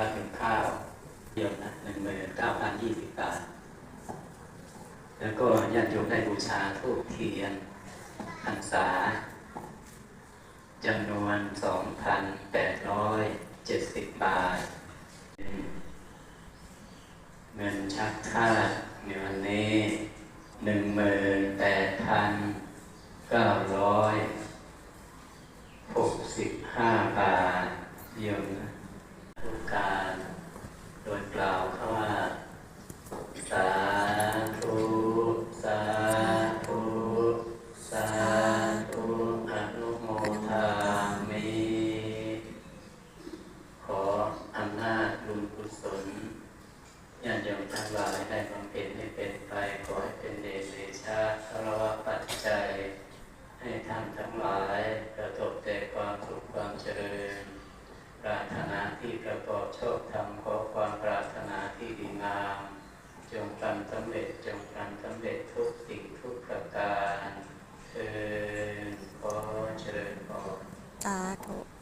วัดหนึ่งข้าวเดียวนะหนึ่งหมื่นเก้าพันยี่สิบบาท แล้วก็ญาติโยมได้บูชาทูปเทียนพรรษาจำนวนสองพันแปดร้อยเจ็ดสิบบาท เงินชักค่าในวันนี้หนึ่งหมื่นแปดพันเก้าร้อยหกสิบห้าบาทโยมนะ ทุกการ โดยกล่าวเข้าว่าสาธุสาธุสาธุอนุโมทามิขออำนาจบุญกุศลญาติโยมทั้งหลายได้บำเพ็ญให้เป็นไปขอให้เป็นเดชเดชะคารวะปัจจัย ให้ท่านทั้งหลายประสบแต่ความสุขความเจริญ ปรารถนาที่ประกอบโชคธรรมขอความปรารถนาที่ดีงาม จงทำสำเร็จจงทำสำเร็จทุกสิ่งทุกประการเชิญขอเจริญพรสาธุ